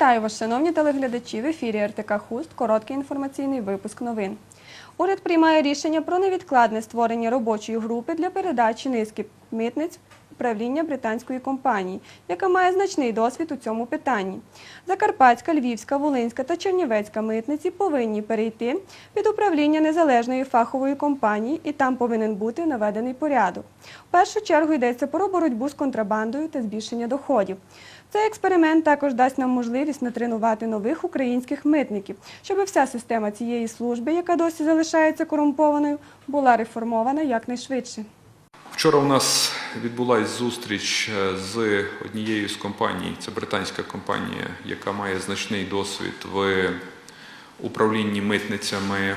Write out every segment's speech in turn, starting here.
Вітаю вас, шановні телеглядачі. В ефірі РТК Хуст. Короткий інформаційний випуск новин. Уряд приймає рішення про невідкладне створення робочої групи для передачі низки митниць управління британської компанії, яка має значний досвід у цьому питанні. Закарпатська, Львівська, Волинська та Чернівецька митниці повинні перейти під управління незалежної фахової компанії, і там повинен бути наведений порядок. В першу чергу йдеться про боротьбу з контрабандою та збільшення доходів. Цей експеримент також дасть нам можливість натренувати нових українських митників, щоб вся система цієї служби, яка досі залишається корумпованою, була реформована якнайшвидше. Вчора у нас відбулася зустріч е, з однією з компаній, це британська компанія, яка має значний досвід в управлінні митницями,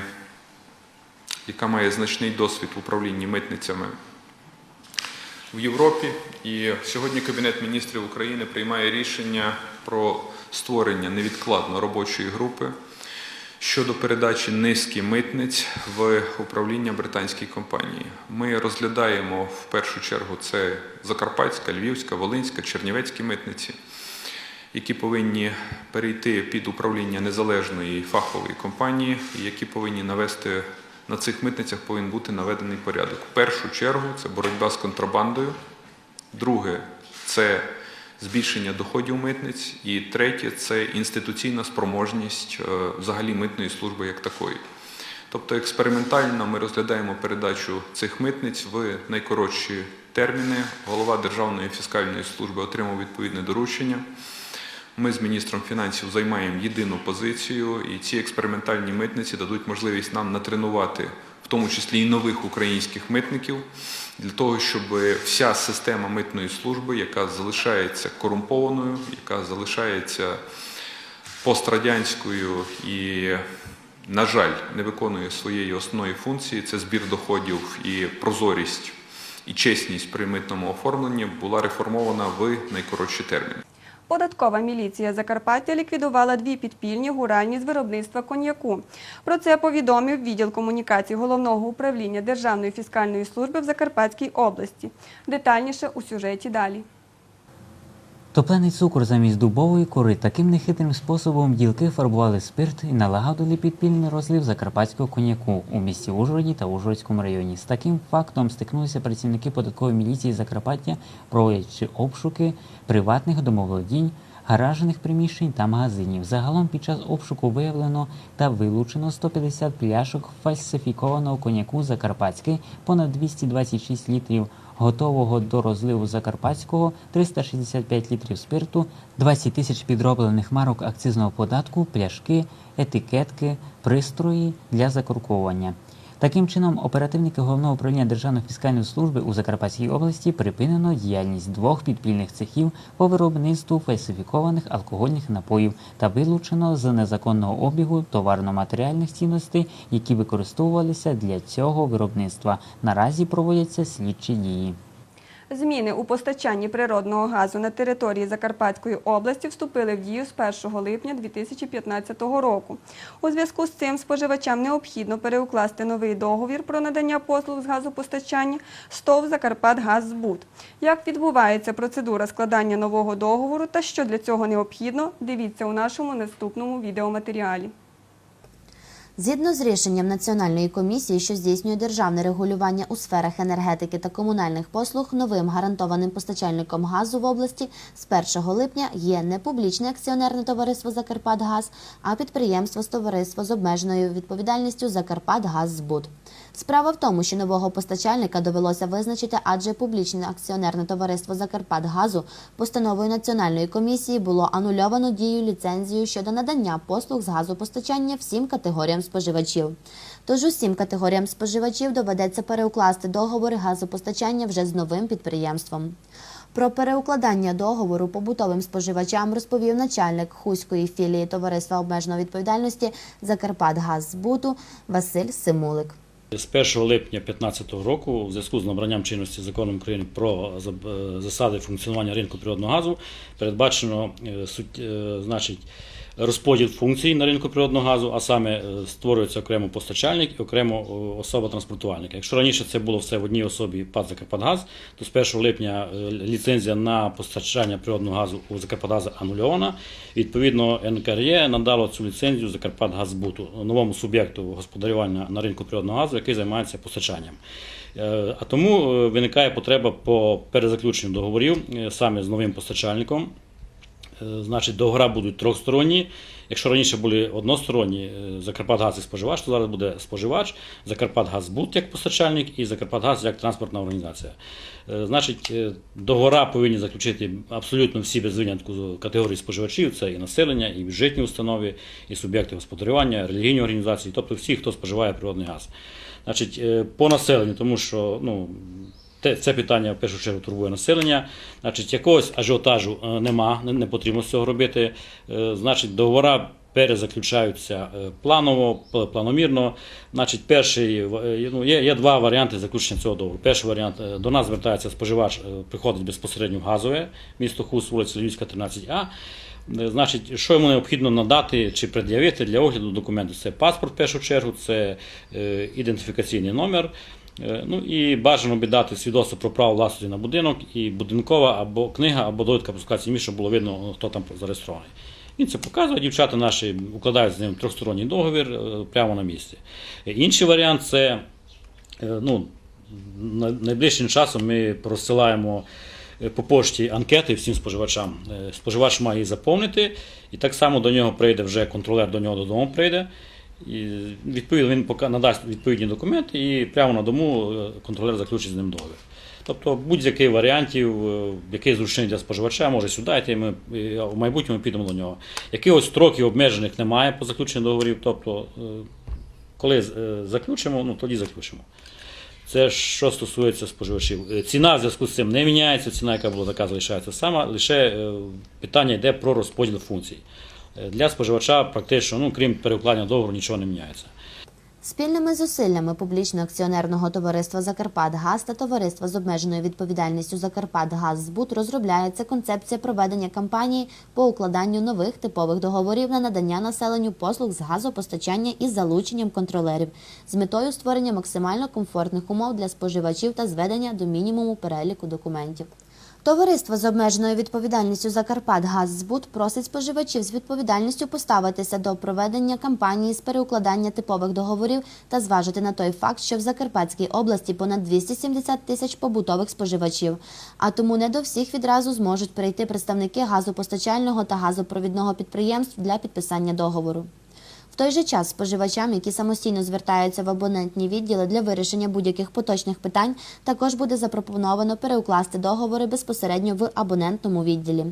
яка має значний досвід в управлінні митницями в Європі. І сьогодні Кабінет міністрів України приймає рішення про створення невідкладно робочої групи щодо передачі низки митниць в управління британській компанії. Ми розглядаємо в першу чергу це Закарпатська, Львівська, Волинська, Чернівецькі митниці, які повинні перейти під управління незалежної фахової компанії, які повинні навести на цих митницях повинен бути наведений порядок. В першу чергу це боротьба з контрабандою. Друге це збільшення доходів митниць. І третє це інституційна спроможність е, взагалі митної служби як такої. Тобто експериментально ми розглядаємо передачу цих митниць в найкоротші терміни. Голова Державної фіскальної служби отримав відповідне доручення. Ми з міністром фінансів займаємо єдину позицію, і ці експериментальні митниці дадуть можливість нам натренувати, тому числі і нових українських митників, для того, щоб вся система митної служби, яка залишається корумпованою, яка залишається пострадянською і, на жаль, не виконує своєї основної функції, це збір доходів і прозорість і чесність при митному оформленні, була реформована в найкоротші терміни. Податкова міліція Закарпаття ліквідувала дві підпільні гуральні з виробництва коньяку. Про це повідомив відділ комунікацій головного управління Державної фіскальної служби в Закарпатській області. Детальніше у сюжеті далі. Топлений цукор замість дубової кори таким нехитрим способом ділки фарбували спирт і налагодили підпільний розлив закарпатського коньяку у місті Ужгороді та Ужгородському районі. З таким фактом стикнулися працівники податкової міліції Закарпаття, проводячи обшуки приватних домоволодінь, гаражних приміщень та магазинів. Загалом під час обшуку виявлено та вилучено 150 пляшок фальсифікованого коньяку Закарпатський, понад 226 літрів готового до розливу закарпатського, 365 літрів спирту, 20 тисяч підроблених марок акцизного податку, пляшки, етикетки, пристрої для закурковування. Таким чином, оперативники головного управління Державної фіскальної служби у Закарпатській області припинено діяльність двох підпільних цехів по виробництву фальсифікованих алкогольних напоїв та вилучено з незаконного обігу товарно-матеріальних цінностей, які використовувалися для цього виробництва. Наразі проводяться слідчі дії. Зміни у постачанні природного газу на території Закарпатської області вступили в дію з 1 липня 2015 року. У зв'язку з цим споживачам необхідно переукласти новий договір про надання послуг з газопостачання СТОВ «Закарпатгаззбут». Як відбувається процедура складання нового договору та що для цього необхідно, дивіться у нашому наступному відеоматеріалі. Згідно з рішенням Національної комісії, що здійснює державне регулювання у сферах енергетики та комунальних послуг, новим гарантованим постачальником газу в області з 1 липня є не публічне акціонерне товариство Закарпатгаз, а підприємство з товариство з обмеженою відповідальністю Закарпатгаззбут. Справа в тому, що нового постачальника довелося визначити, адже публічне акціонерне товариство Закарпатгазу постановою Національної комісії було анульовано дію ліцензію щодо надання послуг з газопостачання всім категоріям споживачів. Тож усім категоріям споживачів доведеться переукласти договори газопостачання вже з новим підприємством. Про переукладання договору побутовим споживачам розповів начальник Хуської філії товариства обмеженої відповідальності Закарпатгаззбуту Василь Симулик. З 1 липня 2015 року, у зв'язку з набранням чинності законом України про е, засади функціонування ринку природного газу, передбачено е, е, значить, розподіл функцій на ринку природного газу, а саме е, створюється окремо постачальник і окремо е, особа транспортувальника. Якщо раніше це було все в одній особі ПАД «Закарпатгаз», то з 1 липня е, ліцензія на постачання природного газу у «Закарпатгазу» анульована. Відповідно, НКРЄ надало цю ліцензію «Закарпатгазбуту» новому суб'єкту господарювання на ринку природного газу, який займається постачанням. А тому виникає потреба по перезаключенню договорів саме з новим постачальником. Е, Значить, договори будуть трьохсторонні. Якщо раніше були односторонні е, Закарпатгаз і споживач, то зараз буде споживач, Закарпатгазбуд як постачальник і Закарпатгаз як транспортна організація. Е, Значить, договори повинні заключити абсолютно всі без винятку категорії споживачів: це і населення, і бюджетні установи, і суб'єкти господарювання, релігійні організації, тобто всі, хто споживає природний газ. Значить, по населенню, тому що ну, це питання в першу чергу турбує населення. Значить, якогось ажіотажу е, нема, не, потрібно цього робити. Е, Значить, договори перезаключаються е, планово, планомірно. Значить, перший ну, є, є два варіанти заключення цього договору. Перший варіант до нас звертається споживач, приходить безпосередньо в газове місто Хуст, вулиця Львівська, 13А. Е, Значить, що йому необхідно надати чи пред'явити для огляду документу? Це паспорт в першу чергу, це ідентифікаційний номер. Е, Ну і бажано би дати свідоцтво про право власності на будинок і будинкова або книга, або довідка про склад щоб було видно, хто там зареєстрований. Він це показує, дівчата наші укладають з ним трьохсторонній договір е, прямо на місці. Е, Інший варіант це ну, найближчим часом ми розсилаємо по пошті анкети всім споживачам. Споживач має її заповнити, і так само до нього прийде вже контролер, до нього додому прийде. І відповідно він надасть відповідні документи, і прямо на дому е, контролер заключить з ним договір. Тобто будь-який варіантів, е, який зручний для споживача, може сюди йти, ми е, в майбутньому підемо до нього. Якихось строків обмежених немає по заключенню договорів. Тобто, коли заключимо, ну тоді заключимо. Це що стосується споживачів. Ціна в зв'язку з цим не міняється, ціна, яка була така, залишається сама. Лише питання йде про розподіл функцій. Для споживача практично, ну крім перекладання договору, нічого не міняється. Спільними зусиллями публічного акціонерного товариства Закарпатгаз та товариства з обмеженою відповідальністю Закарпатгаззбут розробляється концепція проведення кампанії по укладанню нових типових договорів на надання населенню послуг з газопостачання із залученням контролерів з метою створення максимально комфортних умов для споживачів та зведення до мінімуму переліку документів. Товариство з обмеженою відповідальністю Закарпатгаззбут просить споживачів з відповідальністю поставитися до проведення кампанії з переукладання типових договорів та зважити на той факт, що в Закарпатській області понад 270 тисяч побутових споживачів, а тому не до всіх відразу зможуть прийти представники газопостачального та газопровідного підприємств для підписання договору. В той же час споживачам, які самостійно звертаються в абонентні відділи для вирішення будь-яких поточних питань, також буде запропоновано переукласти договори безпосередньо в абонентному відділі.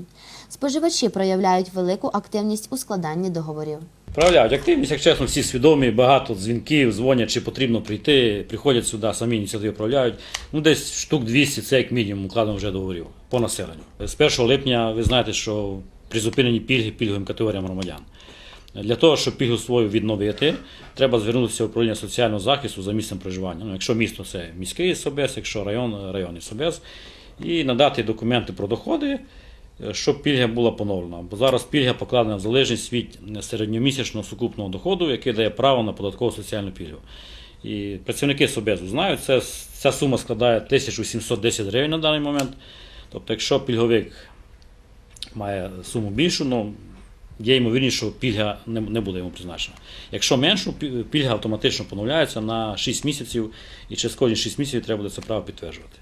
Споживачі проявляють велику активність у складанні договорів. Проявляють активність, як чесно, всі свідомі, багато дзвінків, дзвонять, чи потрібно прийти, приходять сюди, самі ініціативи проявляють. Ну, десь штук 200 це як мінімум укладено вже договорів по населенню. З 1 липня ви знаєте, що призупинені пільги пільговим категоріям громадян. Для того, щоб пільгу свою відновити, треба звернутися в управління соціального захисту за місцем проживання. Ну, якщо місто це міський СОБЕС, якщо район районний СОБЕС, і надати документи про доходи, е, щоб пільга була поновлена. Бо зараз пільга покладена в залежність від середньомісячного сукупного доходу, який дає право на податкову соціальну пільгу. І працівники СОБЕЗу знають, це, ця сума складає 1710 гривень на даний момент. Тобто, якщо пільговик має суму більшу, ну є ймовірність, що пільга не, буде йому призначена. Якщо меншу, пільга автоматично поновляється на 6 місяців, і через кожні 6 місяців треба буде це право підтверджувати.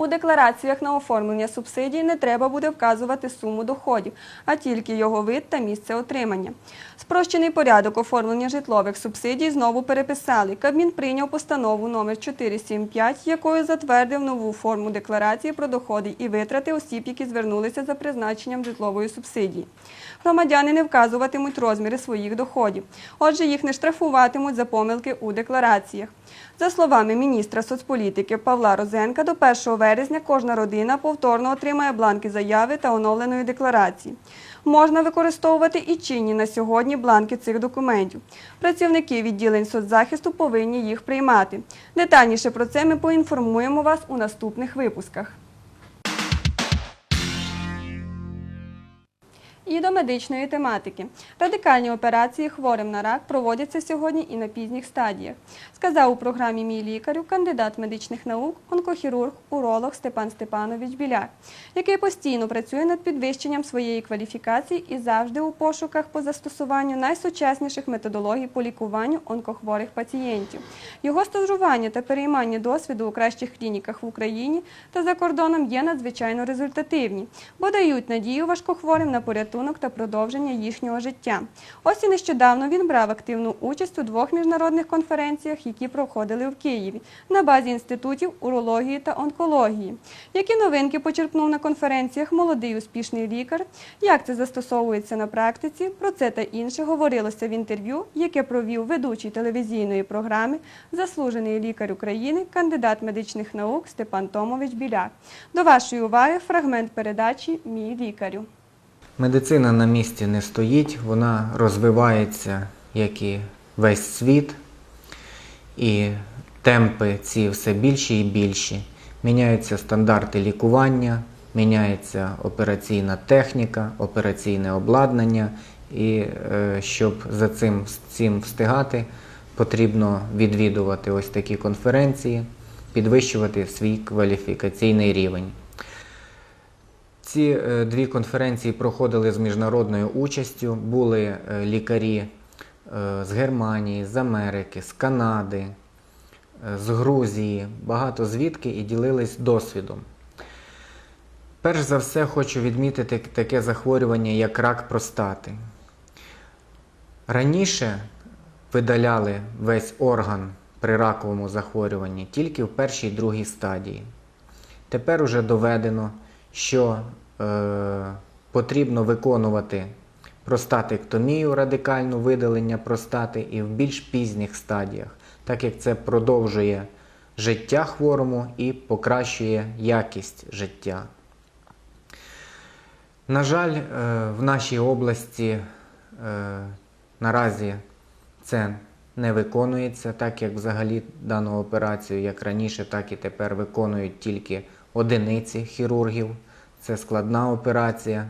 У деклараціях на оформлення субсидій не треба буде вказувати суму доходів, а тільки його вид та місце отримання. Спрощений порядок оформлення житлових субсидій знову переписали. Кабмін прийняв постанову номер 475, якою затвердив нову форму декларації про доходи і витрати осіб, які звернулися за призначенням житлової субсидії. Громадяни не вказуватимуть розміри своїх доходів, отже, їх не штрафуватимуть за помилки у деклараціях. За словами міністра соцполітики Павла Розенка, до 1 вересня кожна родина повторно отримає бланки заяви та оновленої декларації. Можна використовувати і чинні на сьогодні бланки цих документів. Працівники відділень соцзахисту повинні їх приймати. Детальніше про це ми поінформуємо вас у наступних випусках. І до медичної тематики. Радикальні операції хворим на рак проводяться сьогодні і на пізніх стадіях, сказав у програмі Мій лікарю кандидат медичних наук, онкохірург, уролог Степан Степанович Біляк, який постійно працює над підвищенням своєї кваліфікації і завжди у пошуках по застосуванню найсучасніших методологій по лікуванню онкохворих пацієнтів. Його стажування та переймання досвіду у кращих клініках в Україні та за кордоном є надзвичайно результативні, бо дають надію важкохворим на порятунок та продовження їхнього життя. Ось і нещодавно він брав активну участь у двох міжнародних конференціях, які проходили в Києві на базі інститутів урології та онкології. Які новинки почерпнув на конференціях молодий успішний лікар, як це застосовується на практиці, про це та інше говорилося в інтерв'ю, яке провів ведучий телевізійної програми, заслужений лікар України, кандидат медичних наук Степан Томович Біляк. До вашої уваги фрагмент передачі Мій лікарю. Медицина на місці не стоїть, вона розвивається, як і весь світ, і темпи ці все більші і більші. Міняються стандарти лікування, міняється операційна техніка, операційне обладнання, і е, щоб за цим, цим встигати, потрібно відвідувати ось такі конференції, підвищувати свій кваліфікаційний рівень. Ці е, дві конференції проходили з міжнародною участю. Були е, лікарі е, з Германії, з Америки, з Канади, з Грузії, багато звідки і ділились досвідом. Перш за все, хочу відмітити таке захворювання, як рак простати. Раніше видаляли весь орган при раковому захворюванні тільки в першій другій стадії. Тепер уже доведено, що потрібно виконувати простатектомію, радикальну видалення простати і в більш пізніх стадіях, так як це продовжує життя хворому і покращує якість життя. На жаль, е, в нашій області е, наразі це не виконується, так як взагалі дану операцію, як раніше, так і тепер виконують тільки одиниці хірургів. Це складна операція.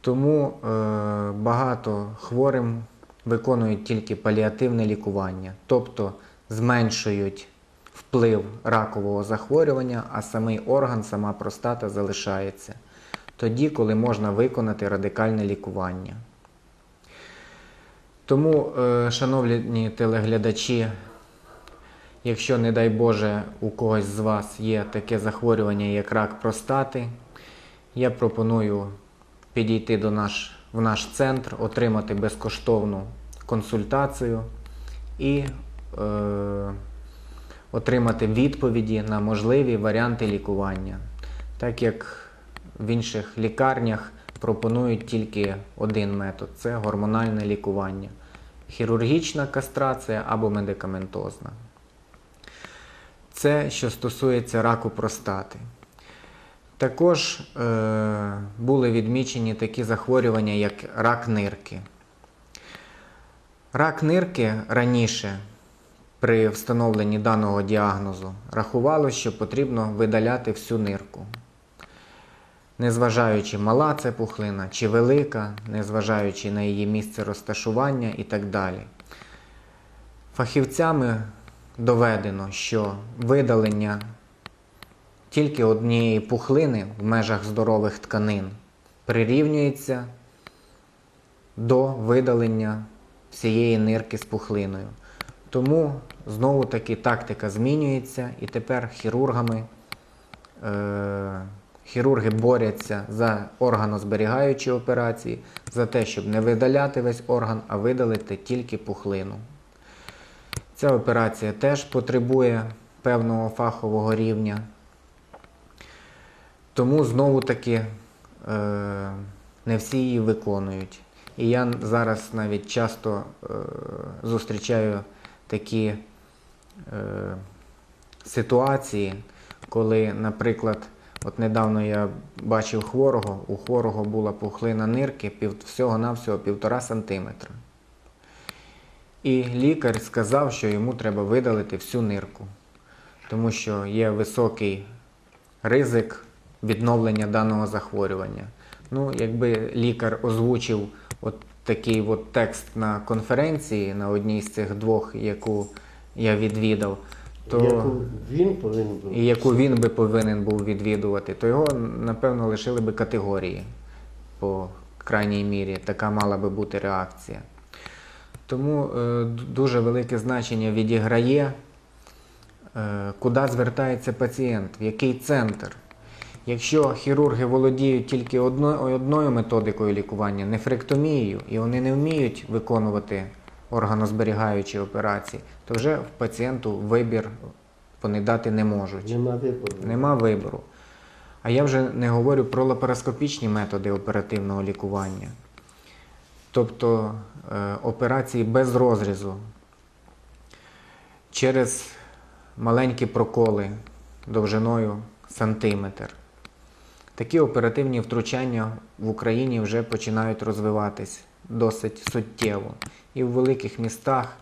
Тому е, багато хворим виконують тільки паліативне лікування, тобто зменшують вплив ракового захворювання, а самий орган, сама простата залишається. Тоді, коли можна виконати радикальне лікування. Тому, е, шановні телеглядачі, якщо, не дай Боже, у когось з вас є таке захворювання, як рак простати, я пропоную підійти до наш, в наш центр, отримати безкоштовну консультацію і е, отримати відповіді на можливі варіанти лікування. Так як в інших лікарнях пропонують тільки один метод це гормональне лікування, хірургічна кастрація або медикаментозна. Це що стосується раку простати. Також е, були відмічені такі захворювання, як рак нирки. Рак нирки раніше при встановленні даного діагнозу рахувалося, що потрібно видаляти всю нирку. Незважаючи мала це пухлина чи велика, незважаючи на її місце розташування і так далі. Фахівцями доведено, що видалення тільки однієї пухлини в межах здорових тканин прирівнюється до видалення всієї нирки з пухлиною. Тому знову таки тактика змінюється, і тепер хірургами, е, хірурги борються за органозберігаючі операції, за те, щоб не видаляти весь орган, а видалити тільки пухлину. Ця операція теж потребує певного фахового рівня. Тому знову таки е, не всі її виконують. І я зараз навіть часто е, зустрічаю такі е, ситуації, коли, наприклад, от недавно я бачив хворого, у хворого була пухлина нирки всього-навсього півтора сантиметра. І лікар сказав, що йому треба видалити всю нирку, тому що є високий ризик відновлення даного захворювання. Ну, якби лікар озвучив от такий от текст на конференції на одній з цих двох, яку я відвідав, то Яку він повинен був. і яку він би повинен був відвідувати, то його напевно лишили би категорії по крайній мірі. Така мала би бути реакція. Тому е, дуже велике значення відіграє, е, куди звертається пацієнт, в який центр. Якщо хірурги володіють тільки одною методикою лікування, нефректомією, і вони не вміють виконувати органозберігаючі операції, то вже в пацієнту вибір вони дати не можуть. Нема вибору. Нема вибору. А я вже не говорю про лапароскопічні методи оперативного лікування. Тобто е, операції без розрізу через маленькі проколи довжиною сантиметр. Такі оперативні втручання в Україні вже починають розвиватись досить суттєво. І в великих містах,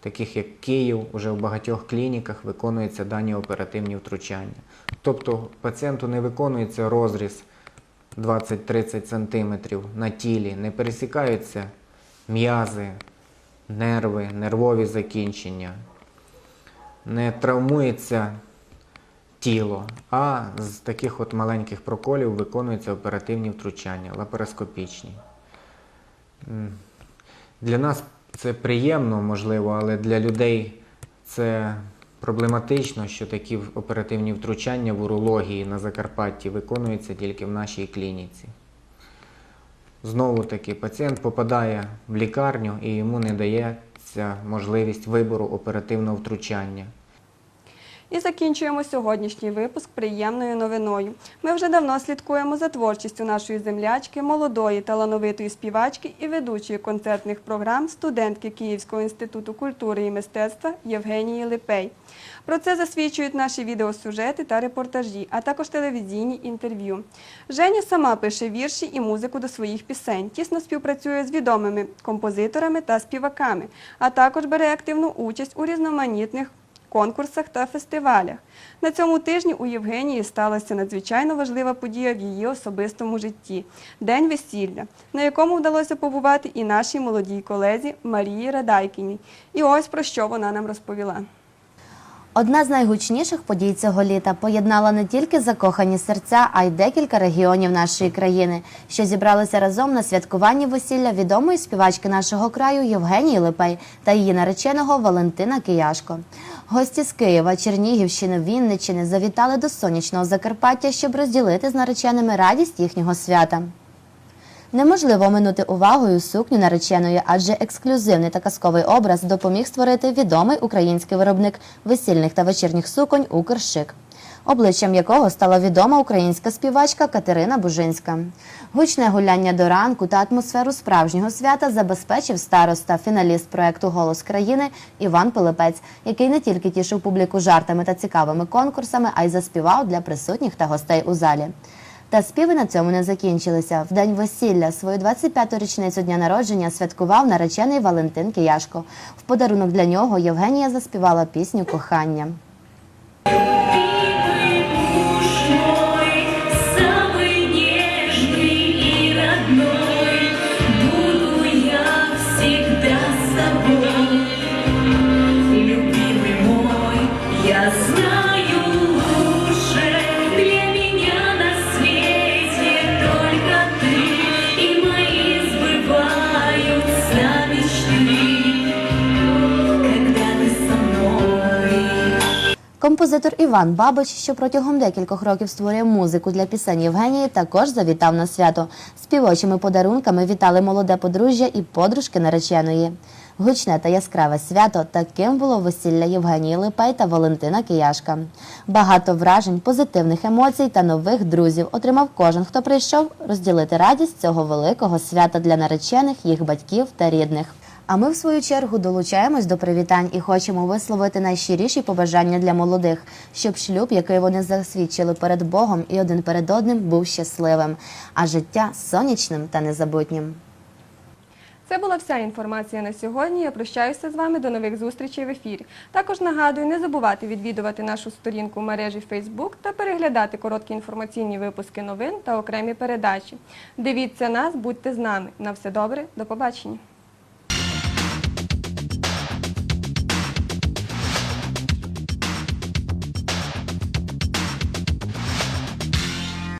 таких як Київ, уже в багатьох клініках виконуються дані оперативні втручання. Тобто пацієнту не виконується розріз 20-30 см на тілі, не пересікаються м'язи, нерви, нервові закінчення, не травмується тіло, а з таких от маленьких проколів виконуються оперативні втручання, лапароскопічні. Для нас це приємно, можливо, але для людей це проблематично, що такі оперативні втручання в урології на Закарпатті виконуються тільки в нашій клініці. Знову таки, пацієнт попадає в лікарню і йому не дається можливість вибору оперативного втручання. І закінчуємо сьогоднішній випуск приємною новиною. Ми вже давно слідкуємо за творчістю нашої землячки, молодої талановитої співачки і ведучої концертних програм студентки Київського інституту культури і мистецтва Євгенії Липей. Про це засвідчують наші відеосюжети та репортажі, а також телевізійні інтерв'ю. Женя сама пише вірші і музику до своїх пісень, тісно співпрацює з відомими композиторами та співаками, а також бере активну участь у різноманітних конкурсах та фестивалях. На цьому тижні у Євгенії сталася надзвичайно важлива подія в її особистому житті день весілля, на якому вдалося побувати і нашій молодій колезі Марії Радайкіній. І ось про що вона нам розповіла. Одна з найгучніших подій цього літа поєднала не тільки закохані серця, а й декілька регіонів нашої країни, що зібралися разом на святкуванні весілля відомої співачки нашого краю Євгенії Липей та її нареченого Валентина Кияшко. Гості з Києва, Чернігівщини, Вінниччини завітали до сонячного Закарпаття, щоб розділити з нареченими радість їхнього свята. Неможливо оминути увагою сукню нареченої, адже ексклюзивний та казковий образ допоміг створити відомий український виробник весільних та вечірніх суконь Укршик, обличчям якого стала відома українська співачка Катерина Бужинська. Гучне гуляння до ранку та атмосферу справжнього свята забезпечив староста, фіналіст проекту Голос країни Іван Пилипець, який не тільки тішив публіку жартами та цікавими конкурсами, а й заспівав для присутніх та гостей у залі. Та співи на цьому не закінчилися. В день весілля свою 25-ту річницю дня народження святкував наречений Валентин Кияшко. В подарунок для нього Євгенія заспівала пісню Кохання. Композитор Іван Бабич, що протягом декількох років створює музику для пісень Євгенії, також завітав на свято. Співочими подарунками вітали молоде подружжя і подружки нареченої. Гучне та яскраве свято таким було весілля Євгенії Липей та Валентина Кияшка. Багато вражень, позитивних емоцій та нових друзів отримав кожен, хто прийшов розділити радість цього великого свята для наречених, їх батьків та рідних. А ми, в свою чергу, долучаємось до привітань і хочемо висловити найщиріші побажання для молодих, щоб шлюб, який вони засвідчили перед Богом і один перед одним, був щасливим, а життя сонячним та незабутнім. Це була вся інформація на сьогодні. Я прощаюся з вами до нових зустрічей в ефірі. Також нагадую, не забувати відвідувати нашу сторінку в мережі Facebook та переглядати короткі інформаційні випуски новин та окремі передачі. Дивіться нас, будьте з нами. На все добре, до побачення.